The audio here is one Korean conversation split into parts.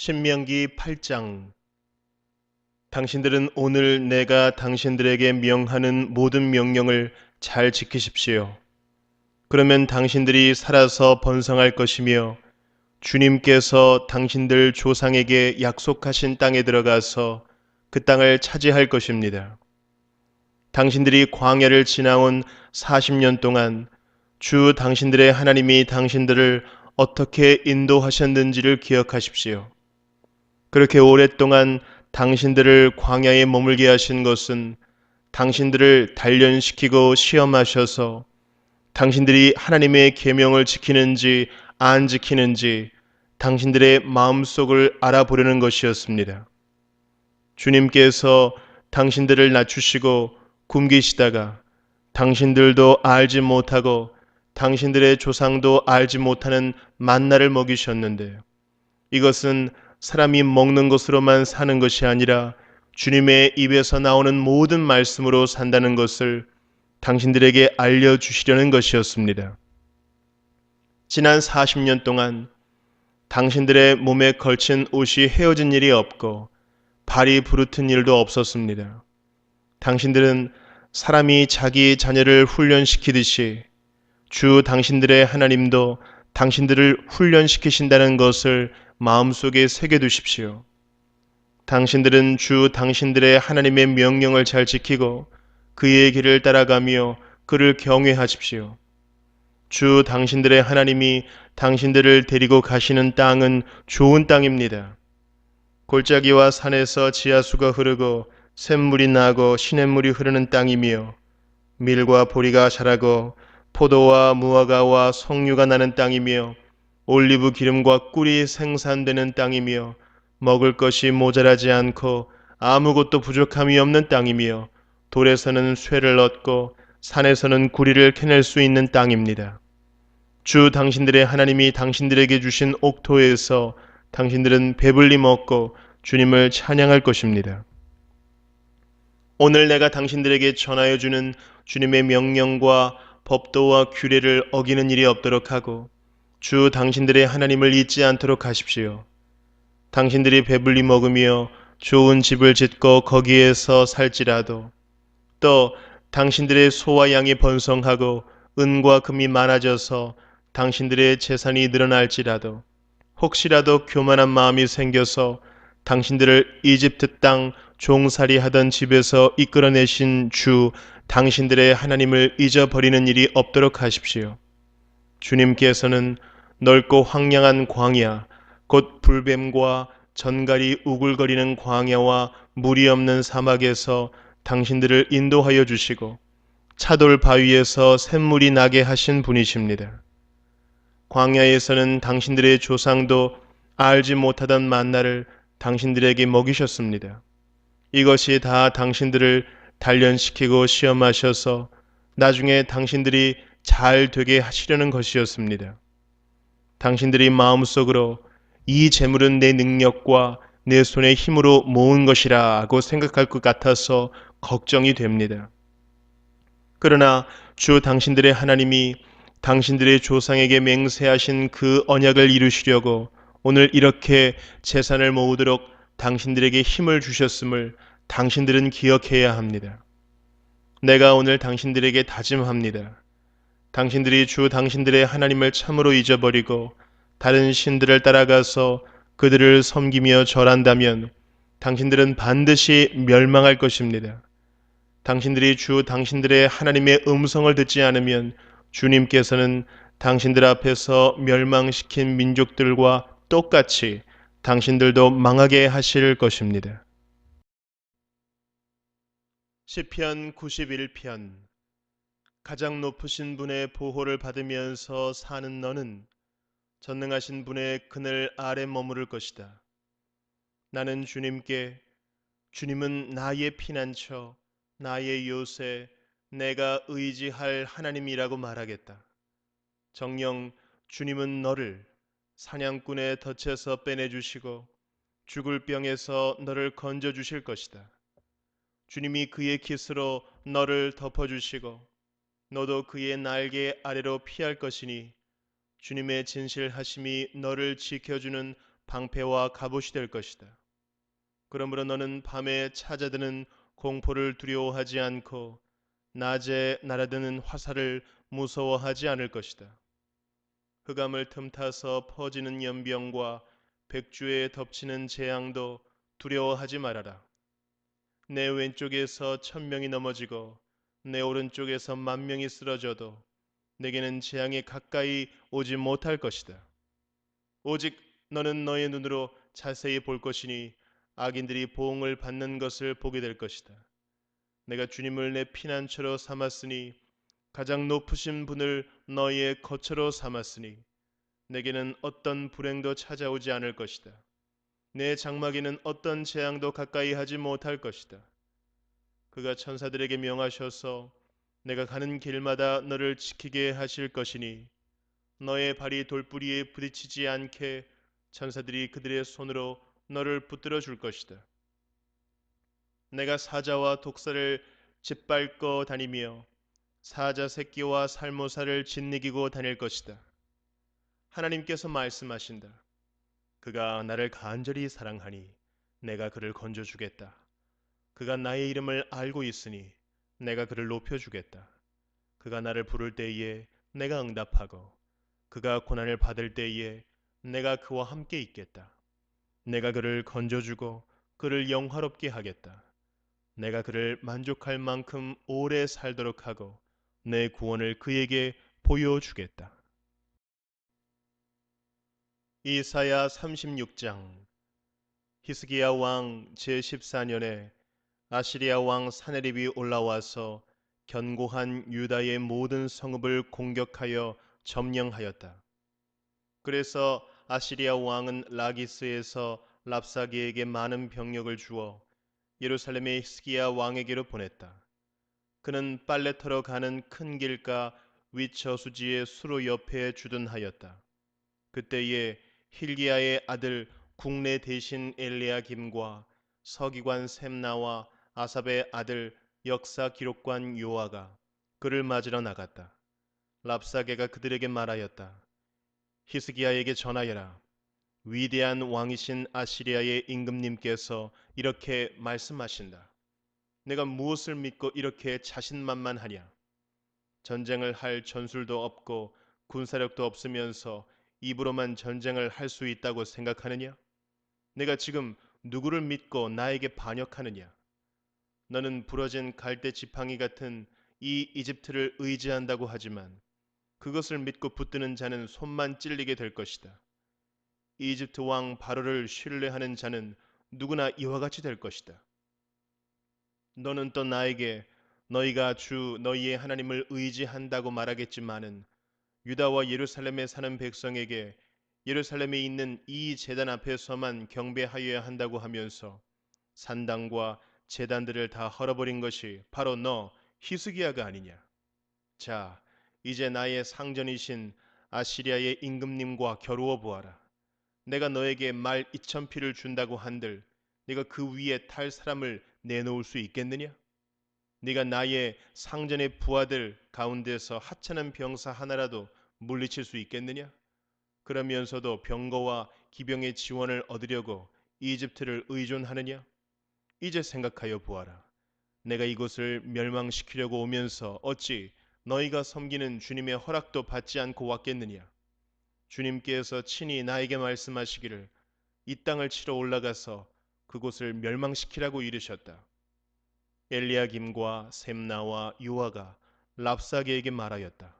신명기 8장 당신들은 오늘 내가 당신들에게 명하는 모든 명령을 잘 지키십시오. 그러면 당신들이 살아서 번성할 것이며 주님께서 당신들 조상에게 약속하신 땅에 들어가서 그 땅을 차지할 것입니다. 당신들이 광야를 지나온 40년 동안 주 당신들의 하나님이 당신들을 어떻게 인도하셨는지를 기억하십시오. 그렇게 오랫동안 당신들을 광야에 머물게 하신 것은 당신들을 단련시키고 시험하셔서 당신들이 하나님의 계명을 지키는지 안 지키는지 당신들의 마음속을 알아보려는 것이었습니다. 주님께서 당신들을 낮추시고 굶기시다가 당신들도 알지 못하고 당신들의 조상도 알지 못하는 만나를 먹이셨는데요. 이것은 사람이 먹는 것으로만 사는 것이 아니라 주님의 입에서 나오는 모든 말씀으로 산다는 것을 당신들에게 알려주시려는 것이었습니다. 지난 40년 동안 당신들의 몸에 걸친 옷이 헤어진 일이 없고 발이 부르튼 일도 없었습니다. 당신들은 사람이 자기 자녀를 훈련시키듯이 주 당신들의 하나님도 당신들을 훈련시키신다는 것을 마음속에 새겨두십시오. 당신들은 주 당신들의 하나님의 명령을 잘 지키고 그의 길을 따라가며 그를 경외하십시오. 주 당신들의 하나님이 당신들을 데리고 가시는 땅은 좋은 땅입니다. 골짜기와 산에서 지하수가 흐르고 샘물이 나고 시냇물이 흐르는 땅이며 밀과 보리가 자라고 포도와 무화과와 석류가 나는 땅이며 올리브 기름과 꿀이 생산되는 땅이며 먹을 것이 모자라지 않고 아무것도 부족함이 없는 땅이며 돌에서는 쇠를 얻고 산에서는 구리를 캐낼 수 있는 땅입니다. 주 당신들의 하나님이 당신들에게 주신 옥토에서 당신들은 배불리 먹고 주님을 찬양할 것입니다. 오늘 내가 당신들에게 전하여 주는 주님의 명령과 법도와 규례를 어기는 일이 없도록 하고 주 당신들의 하나님을 잊지 않도록 하십시오. 당신들이 배불리 먹으며 좋은 집을 짓고 거기에서 살지라도 또 당신들의 소와 양이 번성하고 은과 금이 많아져서 당신들의 재산이 늘어날지라도 혹시라도 교만한 마음이 생겨서 당신들을 이집트 땅 종살이 하던 집에서 이끌어내신 주 당신들의 하나님을 잊어버리는 일이 없도록 하십시오. 주님께서는 넓고 황량한 광야, 곧 불뱀과 전갈이 우글거리는 광야와 물이 없는 사막에서 당신들을 인도하여 주시고 차돌 바위에서 샘물이 나게 하신 분이십니다. 광야에서는 당신들의 조상도 알지 못하던 만나를 당신들에게 먹이셨습니다. 이것이 다 당신들을 단련시키고 시험하셔서 나중에 당신들이 잘 되게 하시려는 것이었습니다. 당신들이 마음속으로 이 재물은 내 능력과 내 손의 힘으로 모은 것이라고 생각할 것 같아서 걱정이 됩니다. 그러나 주 당신들의 하나님이 당신들의 조상에게 맹세하신 그 언약을 이루시려고 오늘 이렇게 재산을 모으도록 당신들에게 힘을 주셨음을 당신들은 기억해야 합니다. 내가 오늘 당신들에게 다짐합니다. 당신들이 주 당신들의 하나님을 참으로 잊어버리고 다른 신들을 따라가서 그들을 섬기며 절한다면 당신들은 반드시 멸망할 것입니다. 당신들이 주 당신들의 하나님의 음성을 듣지 않으면 주님께서는 당신들 앞에서 멸망시킨 민족들과 똑같이 당신들도 망하게 하실 것입니다. 시편 91편 가장 높으신 분의 보호를 받으면서 사는 너는 전능하신 분의 그늘 아래 머무를 것이다. 나는 주님께 주님은 나의 피난처, 나의 요새, 내가 의지할 하나님이라고 말하겠다. 정령 주님은 너를 사냥꾼의 덫에서 빼내주시고 죽을 병에서 너를 건져주실 것이다. 주님이 그의 깃으로 너를 덮어주시고 너도 그의 날개 아래로 피할 것이니 주님의 진실하심이 너를 지켜주는 방패와 갑옷이 될 것이다. 그러므로 너는 밤에 찾아드는 공포를 두려워하지 않고 낮에 날아드는 화살을 무서워하지 않을 것이다. 흑암을 틈타서 퍼지는 연병과 백주에 덮치는 재앙도 두려워하지 말아라. 내 왼쪽에서 천 명이 넘어지고 내 오른쪽에서 만 명이 쓰러져도 내게는 재앙이 가까이 오지 못할 것이다. 오직 너는 너의 눈으로 자세히 볼 것이니 악인들이 보응을 받는 것을 보게 될 것이다. 내가 주님을 내 피난처로 삼았으니 가장 높으신 분을 너희의 거처로 삼았으니 내게는 어떤 불행도 찾아오지 않을 것이다. 내 장막에는 어떤 재앙도 가까이 하지 못할 것이다. 그가 천사들에게 명하셔서 내가 가는 길마다 너를 지키게 하실 것이니 너의 발이 돌뿌리에 부딪히지 않게 천사들이 그들의 손으로 너를 붙들어 줄 것이다. 내가 사자와 독사를 짓밟고 다니며 사자 새끼와 살모사를 짓이기고 다닐 것이다. 하나님께서 말씀하신다. 그가 나를 간절히 사랑하니 내가 그를 건져 주겠다. 그가 나의 이름을 알고 있으니 내가 그를 높여 주겠다. 그가 나를 부를 때에 내가 응답하고 그가 고난을 받을 때에 내가 그와 함께 있겠다. 내가 그를 건져주고 그를 영화롭게 하겠다. 내가 그를 만족할 만큼 오래 살도록 하고 내 구원을 그에게 보여주겠다. 이사야 36장 히스기야 왕 제14년에 아시리아 왕 사네립이 올라와서 견고한 유다의 모든 성읍을 공격하여 점령하였다. 그래서 아시리아 왕은 라기스에서 랍사기에게 많은 병력을 주어 예루살렘의 히스기야 왕에게로 보냈다. 그는 빨래터러 가는 큰 길가 위처수지의 수로 옆에 주둔하였다. 그때에 힐기야의 아들 국내 대신 엘리야김과 서기관 셈나와 아삽의 아들 역사 기록관 요아가 그를 맞으러 나갔다. 랍사게가 그들에게 말하였다. 히스기야에게 전하여라. 위대한 왕이신 아시리아의 임금님께서 이렇게 말씀하신다. 내가 무엇을 믿고 이렇게 자신만만하냐? 전쟁을 할 전술도 없고 군사력도 없으면서 입으로만 전쟁을 할 수 있다고 생각하느냐? 내가 지금 누구를 믿고 나에게 반역하느냐? 너는 부러진 갈대 지팡이 같은 이 이집트를 의지한다고 하지만 그것을 믿고 붙드는 자는 손만 찔리게 될 것이다. 이집트 왕 바로를 신뢰하는 자는 누구나 이와 같이 될 것이다. 너는 또 나에게 너희가 주 너희의 하나님을 의지한다고 말하겠지만은 유다와 예루살렘에 사는 백성에게 예루살렘에 있는 이 제단 앞에서만 경배하여야 한다고 하면서 산당과 제단들을 다 헐어버린 것이 바로 너 히스기야가 아니냐. 자, 이제 나의 상전이신 아시리아의 임금님과 겨루어 보아라. 내가 너에게 말 이천 피를 준다고 한들 네가 그 위에 탈 사람을 내놓을 수 있겠느냐? 네가 나의 상전의 부하들 가운데서 하찮은 병사 하나라도 물리칠 수 있겠느냐? 그러면서도 병거와 기병의 지원을 얻으려고 이집트를 의존하느냐? 이제 생각하여 보아라. 내가 이곳을 멸망시키려고 오면서 어찌 너희가 섬기는 주님의 허락도 받지 않고 왔겠느냐? 주님께서 친히 나에게 말씀하시기를 이 땅을 치러 올라가서 그곳을 멸망시키라고 이르셨다. 엘리야김과 셈나와 유아가 랍사게에게 말하였다.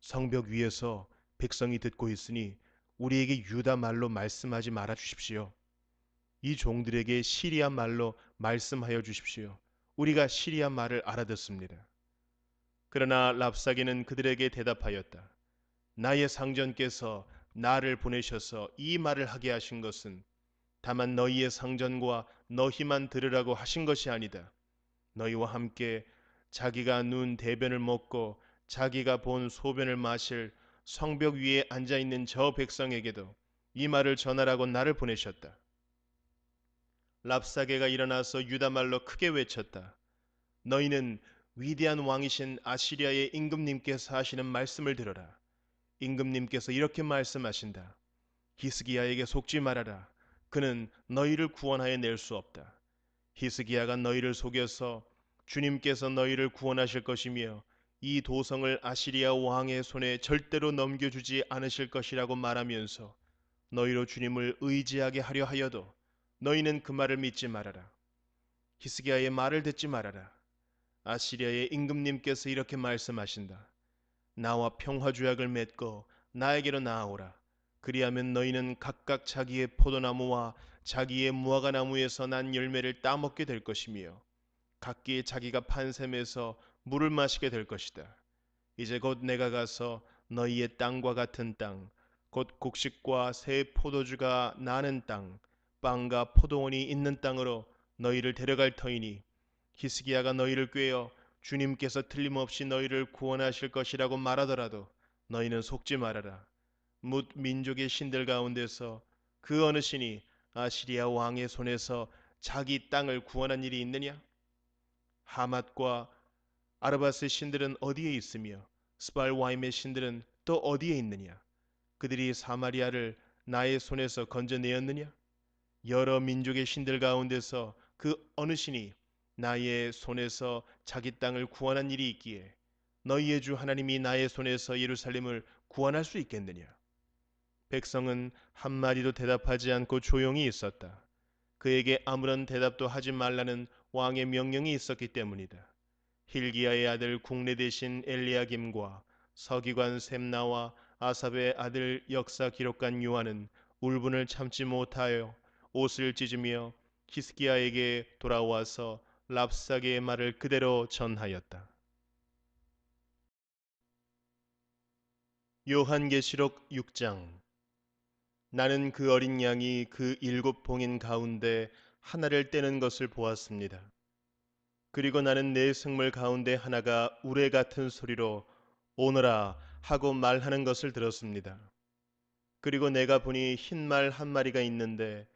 성벽 위에서 백성이 듣고 있으니 우리에게 유다 말로 말씀하지 말아 주십시오. 이 종들에게 시리아 말로 말씀하여 주십시오. 우리가 시리아 말을 알아듣습니다. 그러나 랍사게는 그들에게 대답하였다. 나의 상전께서 나를 보내셔서 이 말을 하게 하신 것은 다만 너희의 상전과 너희만 들으라고 하신 것이 아니다. 너희와 함께 자기가 눈 대변을 먹고 자기가 본 소변을 마실 성벽 위에 앉아 있는 저 백성에게도 이 말을 전하라고 나를 보내셨다. 랍사게가 일어나서 유다 말로 크게 외쳤다. 너희는 위대한 왕이신 아시리아의 임금님께서 하시는 말씀을 들어라. 임금님께서 이렇게 말씀하신다. 히스기야에게 속지 말아라. 그는 너희를 구원하여 낼 수 없다. 히스기야가 너희를 속여서 주님께서 너희를 구원하실 것이며 이 도성을 아시리아 왕의 손에 절대로 넘겨주지 않으실 것이라고 말하면서 너희로 주님을 의지하게 하려 하여도 너희는 그 말을 믿지 말아라. 히스기야의 말을 듣지 말아라. 아시리아의 임금님께서 이렇게 말씀하신다. 나와 평화 조약을 맺고 나에게로 나아오라. 그리하면 너희는 각각 자기의 포도나무와 자기의 무화과 나무에서 난 열매를 따먹게 될 것이며 각기 자기가 판 샘에서 물을 마시게 될 것이다. 이제 곧 내가 가서 너희의 땅과 같은 땅, 곧 곡식과 새 포도주가 나는 땅, 빵과 포도원이 있는 땅으로 너희를 데려갈 터이니 히스기야가 너희를 꾀어 주님께서 틀림없이 너희를 구원하실 것이라고 말하더라도 너희는 속지 말아라. 뭇 민족의 신들 가운데서 그 어느 신이 아시리아 왕의 손에서 자기 땅을 구원한 일이 있느냐? 하맛과 아르바스 신들은 어디에 있으며 스발와임의 신들은 또 어디에 있느냐? 그들이 사마리아를 나의 손에서 건져내었느냐? 여러 민족의 신들 가운데서 그 어느 신이 나의 손에서 자기 땅을 구원한 일이 있기에 너희의 주 하나님이 나의 손에서 예루살렘을 구원할 수 있겠느냐? 백성은 한마디도 대답하지 않고 조용히 있었다. 그에게 아무런 대답도 하지 말라는 왕의 명령이 있었기 때문이다. 힐기야의 아들 국내 대신 엘리야김과 서기관 셈나와 아삽의 아들 역사 기록관 요한은 울분을 참지 못하여 옷을 찢으며 히스기야에게 돌아와서 랍사게의 말을 그대로 전하였다. 요한계시록 6장 나는 그 어린 양이 그 일곱 봉인 가운데 하나를 떼는 것을 보았습니다. 그리고 나는 내 생물 가운데 하나가 우레 같은 소리로 오너라 하고 말하는 것을 들었습니다. 그리고 내가 보니 흰 말 한 마리가 있는데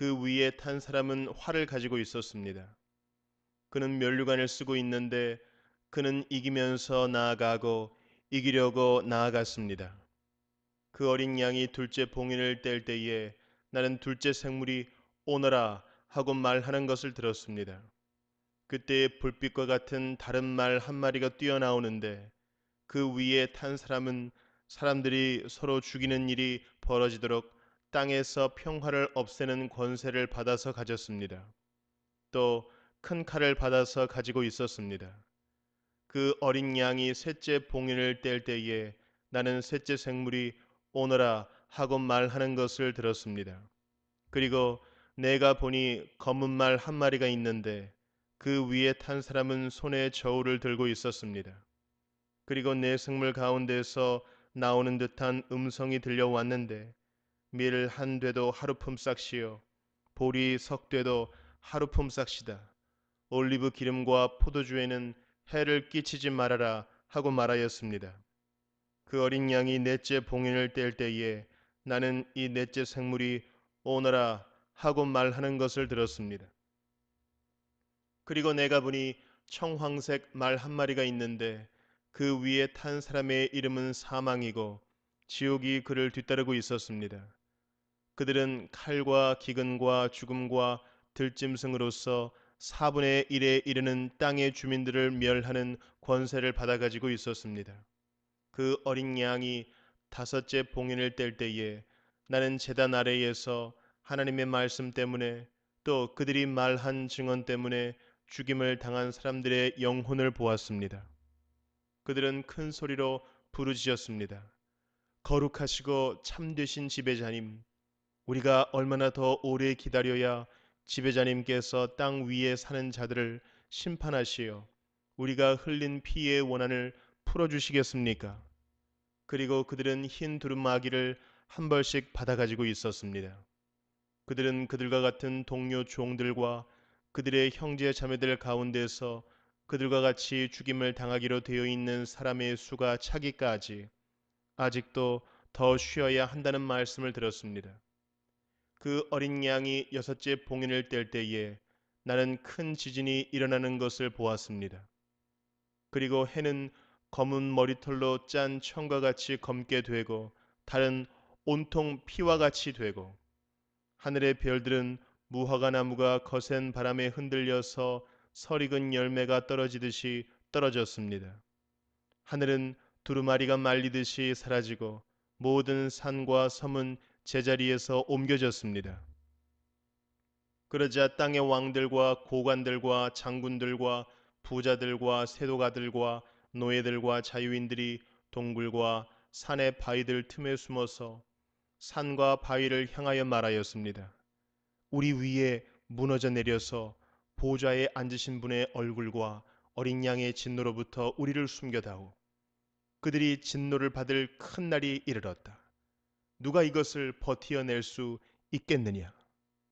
그 위에 탄 사람은 활을 가지고 있었습니다. 그는 면류관을 쓰고 있는데 그는 이기면서 나아가고 이기려고 나아갔습니다. 그 어린 양이 둘째 봉인을 뗄 때에 나는 둘째 생물이 오너라 하고 말하는 것을 들었습니다. 그때 불빛과 같은 다른 말 한 마리가 뛰어나오는데 그 위에 탄 사람은 사람들이 서로 죽이는 일이 벌어지도록 땅에서 평화를 없애는 권세를 받아서 가졌습니다. 또 큰 칼을 받아서 가지고 있었습니다. 그 어린 양이 셋째 봉인을 뗄 때에 나는 셋째 생물이 오너라 하고 말하는 것을 들었습니다. 그리고 내가 보니 검은 말 한 마리가 있는데 그 위에 탄 사람은 손에 저울을 들고 있었습니다. 그리고 내 생물 가운데서 나오는 듯한 음성이 들려왔는데 밀 한 되도 하루 품삯이요 보리 석 되도 하루 품삯이다. 올리브 기름과 포도주에는 해를 끼치지 말아라 하고 말하였습니다. 그 어린 양이 넷째 봉인을 뗄 때에 나는 이 넷째 생물이 오너라 하고 말하는 것을 들었습니다. 그리고 내가 보니 청황색 말 한 마리가 있는데 그 위에 탄 사람의 이름은 사망이고 지옥이 그를 뒤따르고 있었습니다. 그들은 칼과 기근과 죽음과 들짐승으로서 4분의 1에 이르는 땅의 주민들을 멸하는 권세를 받아 가지고 있었습니다. 그 어린 양이 다섯째 봉인을 뗄 때에 나는 제단 아래에서 하나님의 말씀 때문에 또 그들이 말한 증언 때문에 죽임을 당한 사람들의 영혼을 보았습니다. 그들은 큰 소리로 부르짖었습니다. 거룩하시고 참되신 지배자님, 우리가 얼마나 더 오래 기다려야 지배자님께서 땅 위에 사는 자들을 심판하시어 우리가 흘린 피의 원한을 풀어주시겠습니까? 그리고 그들은 흰 두루마기를 한 벌씩 받아 가지고 있었습니다. 그들은 그들과 같은 동료 종들과 그들의 형제 자매들 가운데서 그들과 같이 죽임을 당하기로 되어 있는 사람의 수가 차기까지 아직도 더 쉬어야 한다는 말씀을 들었습니다. 그 어린 양이 여섯째 봉인을 뗄 때에 나는 큰 지진이 일어나는 것을 보았습니다. 그리고 해는 검은 머리털로 짠 청과 같이 검게 되고 다른 온통 피와 같이 되고 하늘의 별들은 무화과 나무가 거센 바람에 흔들려서 설익은 열매가 떨어지듯이 떨어졌습니다. 하늘은 두루마리가 말리듯이 사라지고 모든 산과 섬은 제자리에서 옮겨졌습니다. 그러자 땅의 왕들과 고관들과 장군들과 부자들과 세도가들과 노예들과 자유인들이 동굴과 산의 바위들 틈에 숨어서 산과 바위를 향하여 말하였습니다. 우리 위에 무너져 내려서 보좌에 앉으신 분의 얼굴과 어린 양의 진노로부터 우리를 숨겨다오. 그들이 진노를 받을 큰 날이 이르렀다. 누가 이것을 버티어낼 수 있겠느냐?